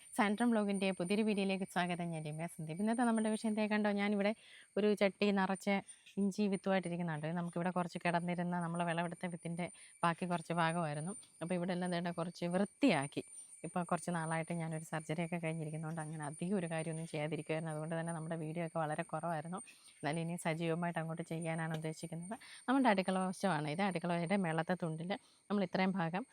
സാൻഡ്രം ബ്ലോഗിന്റെ പുതിയൊരു വീഡിയോയിലേക്ക് സ്വാഗതം. ഞാൻ രമ്യ സന്ദീപ്. ഇന്നത്തെ നമ്മുടെ വിഷയം എന്തേ കണ്ടോ? ഞാനിവിടെ ഒരു ചട്ടി നിറച്ച് ഇഞ്ചി വിത്തുമായിട്ടിരിക്കുന്നുണ്ട്. നമുക്കിവിടെ കുറച്ച് കിടന്നിരുന്ന നമ്മൾ വിളവെടുത്ത വിത്തിന്റെ ബാക്കി കുറച്ച് ഭാഗമായിരുന്നു. അപ്പോൾ ഇവിടെ എല്ലാം വേണ്ട കുറച്ച് വൃത്തിയാക്കി. ഇപ്പോൾ കുറച്ച് നാളായിട്ട് ഞാനൊരു സർജറിയൊക്കെ കഴിഞ്ഞിരിക്കുന്നതുകൊണ്ട് അങ്ങനെ അധികം ഒരു കാര്യമൊന്നും ചെയ്യാതിരിക്കുമായിരുന്നു അതുകൊണ്ട് തന്നെ നമ്മുടെ വീഡിയോ ഒക്കെ വളരെ കുറവായിരുന്നു. എന്നാലും ഇനി സജീവമായിട്ട് അങ്ങോട്ട് ചെയ്യാനാണ് ഉദ്ദേശിക്കുന്നത്. നമ്മുടെ അടുക്കള വശമാണ്. ഇത് അടുക്കളയുടെ മേളത്തെ തുണ്ടിൽ നമ്മൾ ഇത്രയും ഭാഗം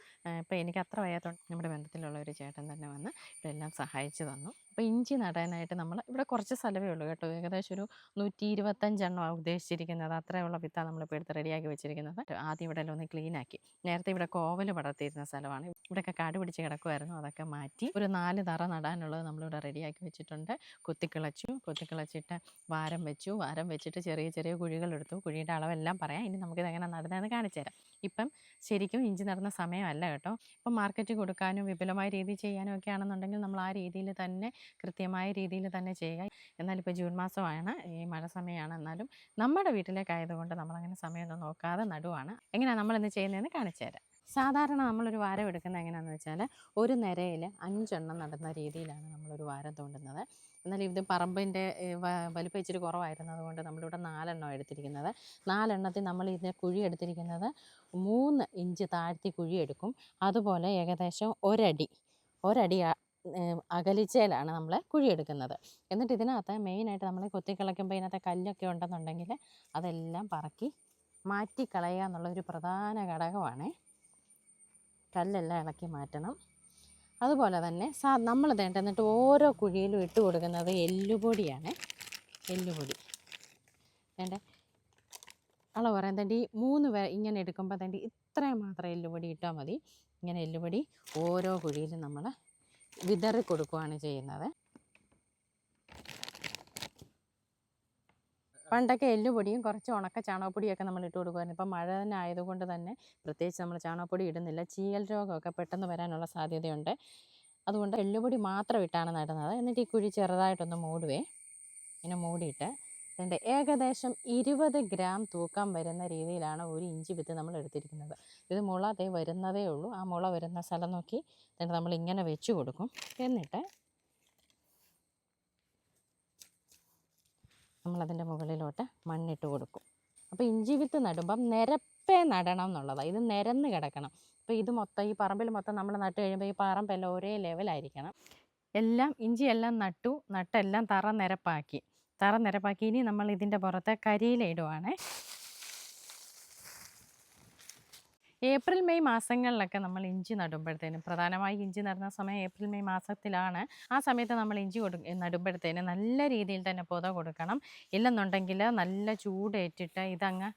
ഇപ്പോൾ എനിക്ക് അത്ര വയ്യാത്തതുകൊണ്ട് നമ്മുടെ ബന്ധത്തിലുള്ള ഒരു ചേട്ടൻ തന്നെ വന്ന് ഇതെല്ലാം സഹായിച്ചു തന്നു. അപ്പോൾ ഇഞ്ചി നടാനായിട്ട് നമ്മൾ ഇവിടെ കുറച്ച് സ്ഥലമേ ഉള്ളൂ കേട്ടോ. ഏകദേശം ഒരു നൂറ്റി ഇരുപത്തഞ്ചെണ്ണമാണ് ഉദ്ദേശിച്ചിരിക്കുന്നത്. അത്രയുള്ള വിത്ത നമ്മളിപ്പോൾ എടുത്ത് റെഡിയാക്കി വെച്ചിരിക്കുന്നത്. ആദ്യം ഇവിടെ ഒന്ന് ക്ലീനാക്കി നേരത്തെ ഇവിടെ കോവൽ പടർത്തിയിരുന്ന സ്ഥലമാണ്. ഇവിടെയൊക്കെ കാട് പിടിച്ച് കിടക്കുമായിരുന്നു അതൊക്കെ മാറ്റി ഒരു നാല് തറ നടാനുള്ളത് നമ്മളിവിടെ റെഡിയാക്കി വെച്ചിട്ടുണ്ട്. കുത്തിക്കിളച്ചു. കുത്തിക്കിളച്ചിട്ട് വാരം വെച്ചു. വാരം വെച്ചിട്ട് ചെറിയ ചെറിയ കുഴികളെടുത്തു കുഴിയുടെ അളവെല്ലാം പറയാം. ഇനി നമുക്കിത് എങ്ങനെ നടന്നതെന്ന് കാണിച്ചു തരാം. ഇപ്പം ശരിക്കും ഇഞ്ചി നടന്ന സമയമല്ല കേട്ടോ. ഇപ്പം മാർക്കറ്റ് കൊടുക്കാനും വിപുലമായ രീതിയിൽ ചെയ്യാനും ഒക്കെ ആണെന്നുണ്ടെങ്കിൽ നമ്മൾ ആ രീതിയിൽ തന്നെ കൃത്യമായ രീതിയിൽ തന്നെ ചെയ്യുക. എന്നാൽ ഇപ്പോൾ ജൂൺ മാസമാണ് ഈ മഴ സമയമാണ് എന്നാലും നമ്മുടെ വീട്ടിലേക്കായതുകൊണ്ട് നമ്മളങ്ങനെ സമയമൊന്നും നോക്കാതെ നടുവാണ്. എങ്ങനെയാണ് നമ്മളിന്ന് ചെയ്യുന്നതെന്ന് കാണിച്ചു തരാം. സാധാരണ നമ്മളൊരു വാരം എടുക്കുന്നത് എങ്ങനെയാണെന്ന് വെച്ചാൽ ഒരു നിരയിൽ അഞ്ചെണ്ണം നടുന്ന രീതിയിലാണ് നമ്മളൊരു വാരം തോണ്ടുന്നത്. എന്നാൽ ഇത് പറമ്പിന്റെ വലിപ്പം ഇച്ചിരി കുറവായിരുന്നത് കൊണ്ട് നമ്മളിവിടെ നാലെണ്ണം എടുത്തിരിക്കുന്നത്. നാലെണ്ണത്തിൽ നമ്മൾ ഇതിന്റെ കുഴി എടുത്തിരിക്കുന്നത് മൂന്ന് ഇഞ്ച് താഴ്ത്തി കുഴി എടുക്കും. അതുപോലെ ഏകദേശം ഒരടി ഒരടി അകലിച്ചയിലാണ് നമ്മൾ കുഴിയെടുക്കുന്നത്. എന്നിട്ട് ഇതിനകത്ത് മെയിനായിട്ട് നമ്മൾ കൊത്തിക്കളയ്ക്കുമ്പോൾ ഇതിനകത്ത് കല്ലൊക്കെ ഉണ്ടെന്നുണ്ടെങ്കിൽ അതെല്ലാം പറക്കി മാറ്റിക്കളയുക എന്നുള്ള ഒരു പ്രധാന ഘടകമാണ്. കല്ലെല്ലാം ഇളക്കി മാറ്റണം. അതുപോലെ തന്നെ സാ നമ്മൾ വേണ്ട എന്നിട്ട് ഓരോ കുഴിയിലും ഇട്ട് കൊടുക്കുന്നത് എല്ലുപൊടിയാണ്. എല്ലുപൊടി. വേണ്ട? അളവ് പറയാൻ തേണ്ടി ഈ മൂന്ന് പേ ഇങ്ങനെ എടുക്കുമ്പോൾ തേണ്ടി ഇത്രയും മാത്രം എല്ലുപൊടി ഇട്ടാൽ മതി. ഇങ്ങനെ എല്ലുപൊടി ഓരോ കുഴിയിലും നമ്മൾ വിതറി കൊടുക്കുകയാണ് ചെയ്യുന്നത്. പണ്ടൊക്കെ എല്ലുപൊടിയും കുറച്ച് ഉണക്ക ചാണകപ്പൊടിയൊക്കെ നമ്മൾ ഇട്ട് കൊടുക്കുമായിരുന്നു. ഇപ്പം മഴ തന്നെ ആയതുകൊണ്ട് തന്നെ പ്രത്യേകിച്ച് നമ്മൾ ചാണകപ്പൊടി ഇടുന്നില്ല. ചീയൽ രോഗമൊക്കെ പെട്ടെന്ന് വരാനുള്ള സാധ്യതയുണ്ട്. അതുകൊണ്ട് എല്ലുപൊടി മാത്രം ഇട്ടാണ് നടുന്നത്. എന്നിട്ട് ഈ കുഴി ചെറുതായിട്ടൊന്ന് മൂടുവേ. ഇങ്ങനെ മൂടിയിട്ട് രണ്ട്. ഏകദേശം ഇരുപത് ഗ്രാം തൂക്കം വരുന്ന രീതിയിലാണ് ഒരു ഇഞ്ചി വിത്ത് നമ്മൾ എടുത്തിരിക്കുന്നത്. ഇത് മുള അതേ വരുന്നതേ ഉള്ളൂ. ആ മുള വരുന്ന സ്ഥലം നോക്കി നമ്മൾ ഇങ്ങനെ വെച്ച് കൊടുക്കും. എന്നിട്ട് നമ്മളതിന്റെ മുകളിലോട്ട് മണ്ണിട്ട് കൊടുക്കും. അപ്പോൾ ഇഞ്ചി വിത്ത് നടുമ്പം നിരപ്പേ നടണം എന്നുള്ളതാണ് ഇത് നിരന്ന് കിടക്കണം. അപ്പോൾ ഇത് മൊത്തം ഈ പറമ്പിൽ മൊത്തം നമ്മൾ നട്ട് കഴിയുമ്പോൾ ഈ പറമ്പെല്ലാം ഒരേ ലെവലായിരിക്കണം എല്ലാം ഇഞ്ചി എല്ലാം നട്ടു നട്ടെല്ലാം തറ നിരപ്പാക്കി. തറ നിരപ്പാക്കി ഇനി നമ്മൾ ഇതിന്റെ പുറത്ത് കരിയില ഇടുവാണ്. ഏപ്രിൽ മെയ് മാസങ്ങളിലൊക്കെ നമ്മൾ ഇഞ്ചി നടുമ്പോഴത്തേനും പ്രധാനമായി ഇഞ്ചി നടുന്ന സമയം ഏപ്രിൽ മെയ് മാസത്തിലാണ്. ആ സമയത്ത് നമ്മൾ ഇഞ്ചി കൊടു നടുമ്പോഴത്തേനും നല്ല രീതിയിൽ തന്നെ പുത കൊടുക്കണം. ഇല്ലെന്നുണ്ടെങ്കിൽ നല്ല ചൂടേറ്റിട്ട് ഇതങ്ങ്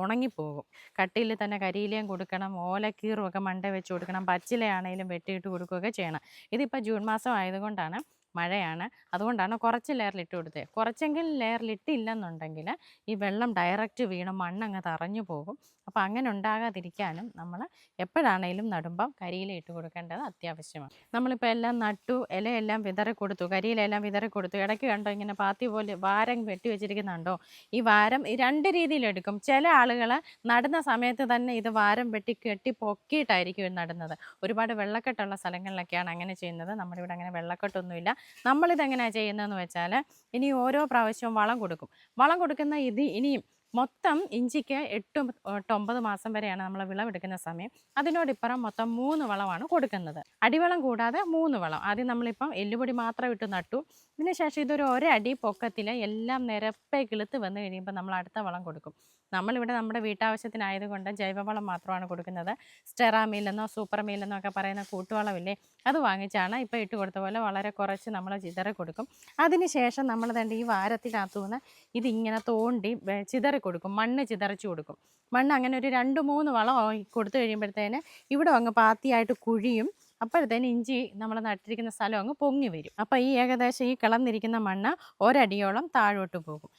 ഉണങ്ങിപ്പോകും. കട്ടിയിൽ തന്നെ കരിയിലയും കൊടുക്കണം ഓലക്കീറും ഒക്കെ മണ്ട വെച്ച് കൊടുക്കണം പച്ചിലയാണേലും വെട്ടിയിട്ട് കൊടുക്കുകയൊക്കെ ചെയ്യണം. ഇതിപ്പോൾ ജൂൺ മാസം ആയതുകൊണ്ടാണ് മഴയാണ്. അതുകൊണ്ടാണ് കുറച്ച് ലെയറിലിട്ട് കൊടുത്തത് കുറച്ചെങ്കിലും ലെയറിലിട്ടില്ലെന്നുണ്ടെങ്കിൽ ഈ വെള്ളം ഡയറക്റ്റ് വീണ് മണ്ണങ്ങ് തറഞ്ഞു പോകും. അപ്പോൾ അങ്ങനെ ഉണ്ടാകാതിരിക്കാനും നമ്മൾ എപ്പോഴാണേലും നടുമ്പം കരിയില ഇട്ട് കൊടുക്കേണ്ടത് അത്യാവശ്യമാണ്. നമ്മളിപ്പോൾ എല്ലാം നട്ടു ഇലയെല്ലാം വിതറി കൊടുത്തു കരിയിലെല്ലാം വിതറി കൊടുത്തു ഇടയ്ക്ക് കണ്ടോ ഇങ്ങനെ പാത്തി പോലെ വാരം വെട്ടി വെച്ചിരിക്കുന്നുണ്ടോ? ഈ വാരം രണ്ട് രീതിയിലെടുക്കും ചില ആളുകൾ നടുന്ന സമയത്ത് തന്നെ ഇത് വാരം വെട്ടി കെട്ടി പൊക്കിയിട്ടായിരിക്കും നടുന്നത്. ഒരുപാട് വെള്ളക്കെട്ടുള്ള സ്ഥലങ്ങളിലൊക്കെയാണ് അങ്ങനെ ചെയ്യുന്നത്. നമ്മുടെ ഇവിടെ അങ്ങനെ വെള്ളക്കെട്ടൊന്നുമില്ല. നമ്മളിതെങ്ങനെയാണ് ചെയ്യുന്നതെന്ന് വെച്ചാൽ ഇനി ഓരോ പ്രാവശ്യവും വളം കൊടുക്കും. വളം കൊടുക്കുന്ന ഇത് ഇനിയും മൊത്തം ഇഞ്ചിക്ക് എട്ട് തൊട്ട് ഒമ്പത് മാസം വരെയാണ് നമ്മൾ വിളവെടുക്കുന്ന സമയം. അതിനോടിപ്പുറം മൊത്തം മൂന്ന് വളമാണ് കൊടുക്കുന്നത്. അടിവളം കൂടാതെ മൂന്ന് വളം. ആദ്യം നമ്മളിപ്പം എല്ലുപൊടി മാത്രം ഇട്ട് നട്ടു. ഇതിനുശേഷം ഇതൊരു ഒരടി പൊക്കത്തിൽ എല്ലാം നിരപ്പെ കിളുത്ത് വന്നു കഴിയുമ്പോൾ നമ്മൾ അടുത്ത വളം കൊടുക്കും. നമ്മളിവിടെ നമ്മുടെ വീട്ടാവശ്യത്തിനായതുകൊണ്ട് ജൈവവളം മാത്രമാണ് കൊടുക്കുന്നത്. സ്റ്റെറാമീലെന്നോ സൂപ്പർ മീലെന്നോ ഒക്കെ പറയുന്ന കൂട്ടുവളമില്ലേ അത് വാങ്ങിച്ചാണ് ഇപ്പോൾ ഇട്ട് കൊടുത്ത പോലെ വളരെ കുറച്ച് നമ്മൾ ചിതറി കൊടുക്കും. അതിനുശേഷം നമ്മൾ തന്നെ ഈ വാരത്തിനകത്തു നിന്ന് ഇതിങ്ങനെ തോണ്ടി ചിതറി കൊടുക്കും മണ്ണ് ചിതറിച്ച് കൊടുക്കും. മണ്ണ് അങ്ങനെ ഒരു രണ്ട് മൂന്ന് വളം കൊടുത്തു കഴിയുമ്പോഴത്തേന് ഇവിടെ അങ്ങ് പാത്തിയായിട്ട് കുഴിയും അപ്പോഴത്തേന് ഇഞ്ചി നമ്മൾ നട്ടിരിക്കുന്ന സ്ഥലം അങ്ങ് പൊങ്ങി വരും. അപ്പോൾ ഈ ഏകദേശം ഈ കിളന്നിരിക്കുന്ന മണ്ണ് ഒരടിയോളം താഴോട്ട് പോകും.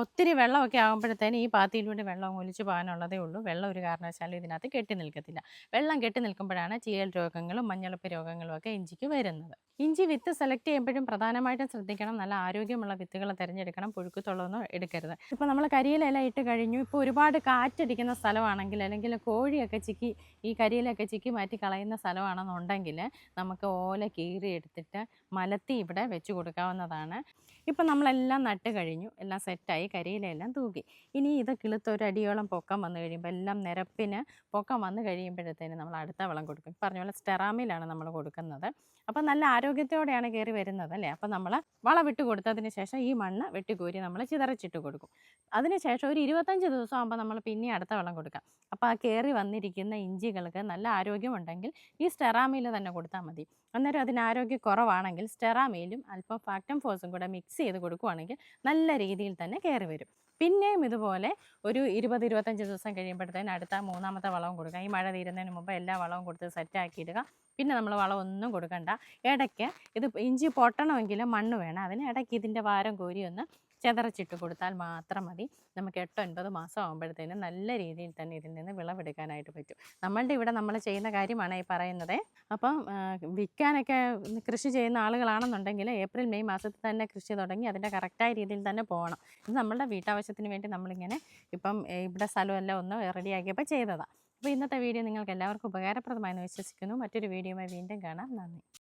ഒത്തിരി വെള്ളമൊക്കെ ആകുമ്പോഴത്തേന് ഈ പാത്തിയിലൂടെ വെള്ളം ഒലിച്ചു പോകാനുള്ളതേ ഉള്ളൂ. വെള്ളം ഒരു കാരണവശാലും ഇതിനകത്ത് കെട്ടി നിൽക്കത്തില്ല. വെള്ളം കെട്ടി നിൽക്കുമ്പോഴാണ് ചീയൽ രോഗങ്ങളും മഞ്ഞളപ്പ് രോഗങ്ങളും ഒക്കെ ഇഞ്ചിക്ക് വരുന്നത്. ഇഞ്ചി വിത്ത് സെലക്ട് ചെയ്യുമ്പോഴും പ്രധാനമായിട്ടും ശ്രദ്ധിക്കണം. നല്ല ആരോഗ്യമുള്ള വിത്തുകൾ തിരഞ്ഞെടുക്കണം. പുഴുക്കുത്തുള്ളതൊന്നും എടുക്കരുത്. ഇപ്പോൾ നമ്മൾ കരിയിലെല്ലാം ഇട്ട് കഴിഞ്ഞു. ഇപ്പോൾ ഒരുപാട് കാറ്റടിക്കുന്ന സ്ഥലമാണെങ്കിൽ അല്ലെങ്കിൽ കോഴിയൊക്കെ ചിക്കി ഈ കരിയിലൊക്കെ ചിക്കി മാറ്റി കളയുന്ന സ്ഥലമാണെന്നുണ്ടെങ്കിൽ ഉണ്ടെങ്കിൽ നമുക്ക് ഓല കീറി എടുത്തിട്ട് മലത്തി ഇവിടെ വെച്ച് കൊടുക്കാവുന്നതാണ്. ഇപ്പം നമ്മളെല്ലാം നട്ട് കഴിഞ്ഞു. എല്ലാം സെറ്റായി. കരിയിലെല്ലാം തൂക്കി ഇനി ഇത് കിളുത്തൊരടിയോളം പൊക്കം വന്നു കഴിയുമ്പോൾ എല്ലാം നിരപ്പിന് പൊക്കം വന്നു കഴിയുമ്പോഴത്തേന് നമ്മൾ അടുത്ത വളം കൊടുക്കും. പറഞ്ഞ പോലെ സ്റ്റെറാമിലാണ് നമ്മൾ കൊടുക്കുന്നത്. അപ്പം നല്ല ആരോഗ്യത്തോടെയാണ് കയറി വരുന്നത് അല്ലേ? അപ്പം നമ്മൾ വളം വിട്ട് കൊടുത്തതിന് ശേഷം ഈ മണ്ണ് വെട്ടിക്കോരി നമ്മൾ ചിതറച്ചിട്ട് കൊടുക്കും. അതിനുശേഷം ഒരു ഇരുപത്തഞ്ച് ദിവസം ആകുമ്പോൾ നമ്മൾ പിന്നെ അടുത്ത വളം കൊടുക്കാം. അപ്പോൾ ആ കയറി വന്നിരിക്കുന്ന ഇഞ്ചികൾക്ക് നല്ല ആരോഗ്യമുണ്ടെങ്കിൽ ഈ സ്റ്റെറാമീൽ തന്നെ കൊടുത്താൽ മതി. അന്നേരം അതിന് ആരോഗ്യ കുറവാണെങ്കിൽ സ്റ്റെറാമീലും അല്പം ഫാക്ടം ഫോഴ്സും കൂടെ മിക്സ് ചെയ്ത് കൊടുക്കുകയാണെങ്കിൽ നല്ല രീതിയിൽ തന്നെ കയറി വരും. പിന്നെയും ഇതുപോലെ ഒരു ഇരുപത് ഇരുപത്തഞ്ച് ദിവസം കഴിയുമ്പോഴത്തേന് അടുത്ത മൂന്നാമത്തെ വളവും കൊടുക്കുക. ഈ മഴ തീരുന്നതിന് മുമ്പ് എല്ലാ വളവും കൊടുത്ത് സെറ്റാക്കി ഇടുക പിന്നെ നമ്മൾ വളമൊന്നും കൊടുക്കണ്ട. ഇടയ്ക്ക് ഇത് ഇഞ്ചി പൊട്ടണമെങ്കിൽ മണ്ണ് വേണം. അതിന് ഇടയ്ക്ക് ഇതിന്റെ വാരം കോരി ഒന്ന് ചെതറച്ചിട്ട് കൊടുത്താൽ മാത്രം മതി. നമുക്ക് എട്ടോ ഒൻപത് മാസം ആകുമ്പോഴത്തേനും നല്ല രീതിയിൽ തന്നെ ഇതിൽ നിന്ന് വിളവെടുക്കാനായിട്ട് പറ്റും. നമ്മളുടെ ഇവിടെ നമ്മൾ ചെയ്യുന്ന കാര്യമാണ് ഈ പറയുന്നത്. അപ്പം വിൽക്കാനൊക്കെ കൃഷി ചെയ്യുന്ന ആളുകളാണെന്നുണ്ടെങ്കിൽ ഏപ്രിൽ മെയ് മാസത്തിൽ തന്നെ കൃഷി തുടങ്ങി അതിന്റെ കറക്റ്റായ രീതിയിൽ തന്നെ പോകണം. ഇത് നമ്മളുടെ വീട്ടാവശ്യത്തിന് വേണ്ടി നമ്മളിങ്ങനെ ഇപ്പം ഇവിടെ സ്ഥലമെല്ലാം ഒന്ന് റെഡിയാക്കിയപ്പോൾ ചെയ്തതാണ്. അപ്പോൾ ഇന്നത്തെ വീഡിയോ നിങ്ങൾക്ക് എല്ലാവർക്കും ഉപകാരപ്രദമായെന്ന് വിശ്വസിക്കുന്നു. മറ്റൊരു വീഡിയോയുമായി വീണ്ടും കാണാം. നന്ദി.